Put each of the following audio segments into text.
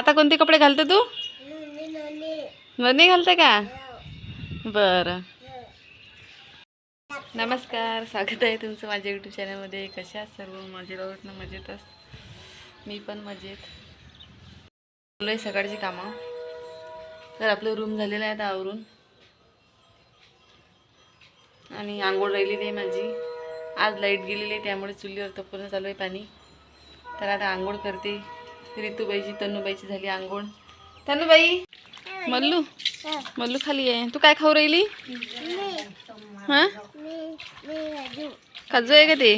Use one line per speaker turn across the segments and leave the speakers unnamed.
आता कोणते कपडे घालते तू? दोन्ही घालते का? बरं. नमस्कार स्वागत आहे तुमचं माझ्या यूट्यूब चॅनलमध्ये कशा सर्व? मजेत ना? मजेतच मी पण मजेत. आहे सकाळची कामं. तर आपलं रूम झालेलं आहे आता आवरून. आणि आंघोळ राहिलेली आहे माझी. आज लाइट गेलेली आहे त्यामुळे चुलीवर तपून चालू आहे पाणी. तर आता आंघोळ करते. रितूबाईची तनुबाईची झाली आंघोळ. तनुबाई मल्लू मल्लू खाली आहे तू काय खाऊ राहिली? हां? खजूर आहे का ते?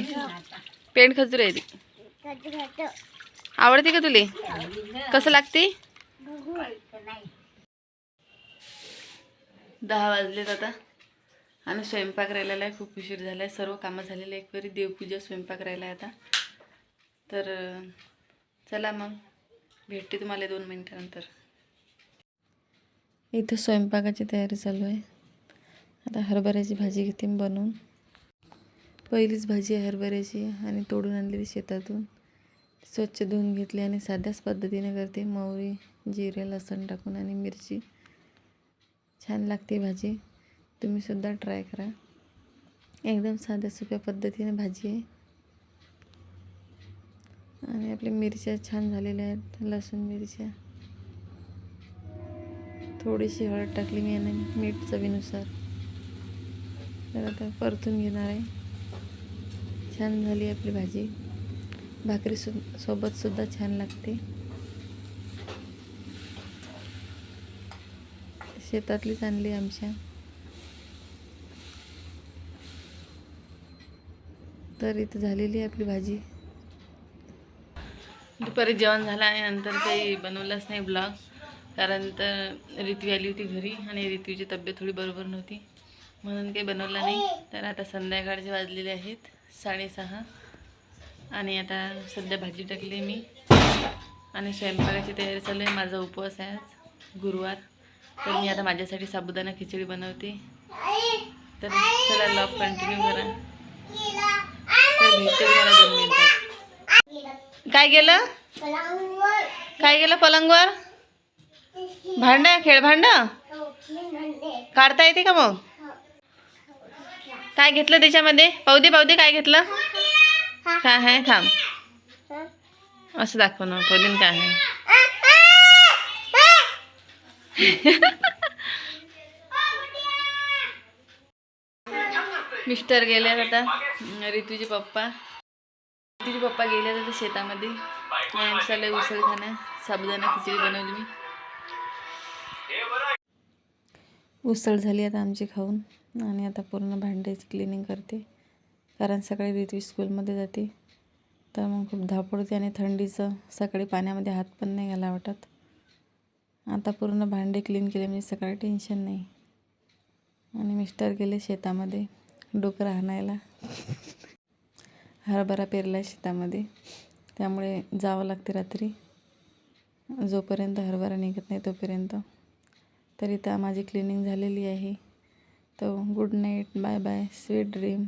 पेंट खजूर आहे ती आवडते का तुले? कसं लागते? दहा वाजलेत आता. आणि स्वयंपाक राहिलेला आहे खूप उशीर झाला आहे सर्व कामं झालेलं आहे एकवेळी देवपूजा स्वयंपाक राहिला आहे आता. तर चला मग. भेटते तुम्हाला दोन मिनटानंतर. इथं स्वयंपाकाची तयारी चालू आहे. आता हरभऱ्याची भाजी घेते मी बनवून. पहिलीच भाजी आहे हरभऱ्याची आणि तोडून आणलेली शेतातून. स्वच्छ धुवून घेतली आणि साध्याच पद्धतीने करते. मोहरी जिरे लसण टाकून आणि मिरची. छान लागते भाजी. तुम्हीसुद्धा ट्राय करा. एकदम साध्या सोप्या पद्धतीने भाजी आहे. आणि आपल्या मिरच्या छान झालेल्या आहेत. लसूण मिरच्या. थोडीशी हळद टाकली मी आणि मीठ चवीनुसार. तर आता परतून घेणार आहे. छान झाली आपली भाजी. भाकरी सु सोबतसुद्धा छान लागते. शेतातलीच आणली आमच्या. तर इथं झालेली आहे आपली भाजी. दुपारी जेवण झालं आणि नंतर काही बनवलंच नाही ब्लॉग. कारण तर रितवी आली होती घरी आणि रितवीची तब्येत थोडी बरोबर नव्हती. म्हणून काही बनवलं नाही. तर आता संध्याकाळचे वाजलेले आहेत साडेसहा. आणि आता सध्या भाजी टाकली मी. आणि स्वयंपाकाची तयारी चालू आहे. माझा उपवास आहे आज गुरुवार. तर मी आता माझ्यासाठी साबुदाणा खिचडी बनवते. तर चला लॉक कंटिन्यू करा. तर भेटते मला दोन काय गेलं काय गेलं पलंगवर? भांड खेळ भांड? काढता येते का मग? काय घेतलं त्याच्यामध्ये? पाहू दे दे काय घेतलं? काय आहे थांब. असं दाखव ना पहिलीन काय आहे. मिस्टर गेले आता ऋतूचे पप्पा. ऋतूचे पप्पा गेले होते शेतामध्ये. आणि उसळ खाणं साबुदाणा खिचडी बनवली मी. उसळ झाली आता आमची खाऊन आणि आता पूर्ण भांड्याची क्लिनिंग करते. कारण सकाळी ऋतवी स्कूलमध्ये जाते. तर मग खूप धावपळ होते आणि थंडीचं सकाळी पाण्यामध्ये हात पण नाही घाला वाटत. आता पूर्ण भांडे क्लीन केले म्हणजे सकाळी टेन्शन नाही. आणि मिस्टर गेले शेतामध्ये डोकं आणायला हरभरा पेरला आहे शेतामध्ये. त्यामुळे जावं लागते रात्री. जोपर्यंत हरभरा निघत नाही तोपर्यंत. तर इथं माझी क्लिनिंग झालेली आहे. तर good night bye bye sweet dream